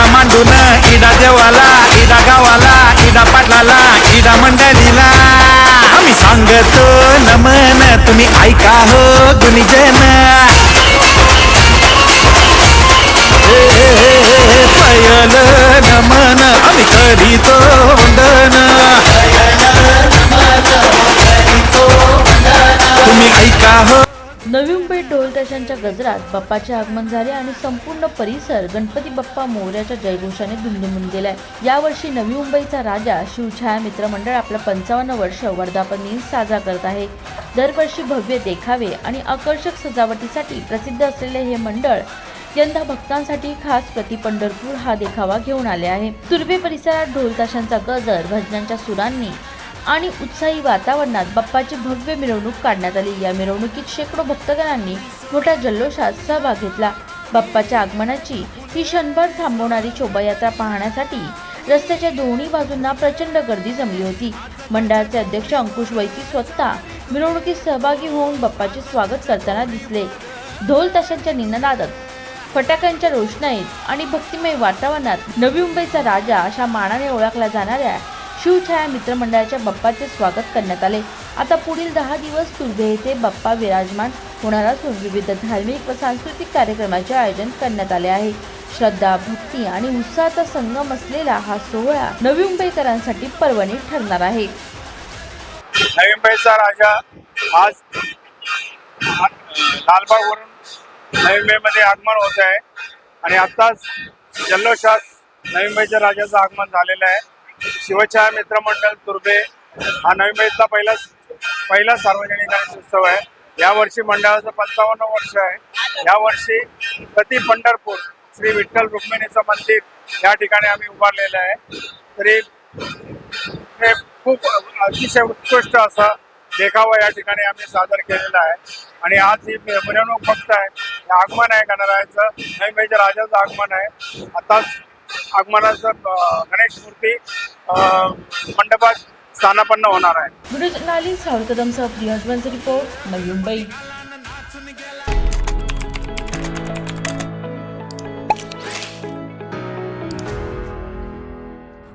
मांडून इडा देवाला इडा गावाला इडा पाटलाला इडा मंडळीला. आम्ही सांगतो नमन तुम्ही ऐका हो गुणीजन. पयल नमन आम्ही करीतो वंदन. तुम्ही ऐका हो नवी मुंबईत ढोल गजरात बाप्पाचे आगमन झाले आणि संपूर्ण परिसर गणपती बाप्पा मोर्याच्या जयघोषाने दुमदुमून गेलाय. यावर्षी नवी मुंबईचा राजा शिवछाया मित्रमंडळ आपलं पंचावन्न वर्ष वर्धापन दिन साजरा करत आहे. दरवर्षी भव्य देखावे आणि आकर्षक सजावटीसाठी प्रसिद्ध असलेले हे मंडळ यंदा भक्तांसाठी खास प्रति पंढरपूर हा देखावा घेऊन आले आहे. तुर्भे परिसरात ढोलताशांचा गजर भजनांच्या सुरांनी आणि उत्साही वातावरणात बाप्पाची भव्य मिरवणूक काढण्यात आली. या मिरवणुकीत शेकडो भक्तगणांनी मोठ्या जल्लोषात सहभाग घेतला. बाप्पाच्या आगमनाची ही क्षणभर थांबवणारी शोभायात्रा पाहण्यासाठी रस्त्याच्या दोन्ही बाजूंना प्रचंड गर्दी जमली होती. मंडळाचे अध्यक्ष अंकुश वैती स्वतः मिरवणुकीत सहभागी होऊन बाप्पाचे स्वागत करताना दिसले. ढोल ताशांच्या निनादात फटाक्यांच्या रोषणाईत आणि भक्तिमय वातावरणात नवी मुंबईचा राजा अशा मानाने ओळखला जाणाऱ्या शिवछाया मित्रमंडळाच्या बाप्पाचे स्वागत करण्यात आले. आता पुढील दहा दिवस तुर्भे येथे बाप्पा विराजमान होणार असून विविध धार्मिक व सांस्कृतिक कार्यक्रमाचे आयोजन करण्यात आले आहे. श्रद्धा भक्ती आणि उत्साहाचा संगम असलेला हा सोहळा नवी मुंबईकरांसाठी पर्वणी ठरणार आहे. नवी मुंबईचा राजा आज लालबागवरून नवी मुंबईमध्ये आगमन होत आहे. आणि आत्ताच जल्लोषात नवी मुंबईच्या राजाचं आगमन झालेलं आहे. शिवछाया मित्रमंडळ तुर्बे हा नवी मुंबईतला पहिला पहिला सार्वजनिक गणेशोत्सव उत्सव आहे. यावर्षी मंडळाचं पंचावन्न वर्ष आहे. यावर्षी प्रति पंढरपूर श्री विठ्ठल रुक्मिणीचं मंदिर या ठिकाणी आम्ही उभारलेलं आहे. तरी हे खूप अतिशय उत्कृष्ट असा देखावा या ठिकाणी आम्ही सादर केलेला आहे. आणि आज ही मिरवणूक फक्त हे आगमन आहे गणरायाचं नैवेद्य राजाचं आगमन आहे. आताच आगमनाचं गणेश मूर्ती मंडपात स्थानापन्न होणार आहे. व्हिडिओ जर्नालिस्ट राहुल कदमसह रिपोर्ट नवी मुंबई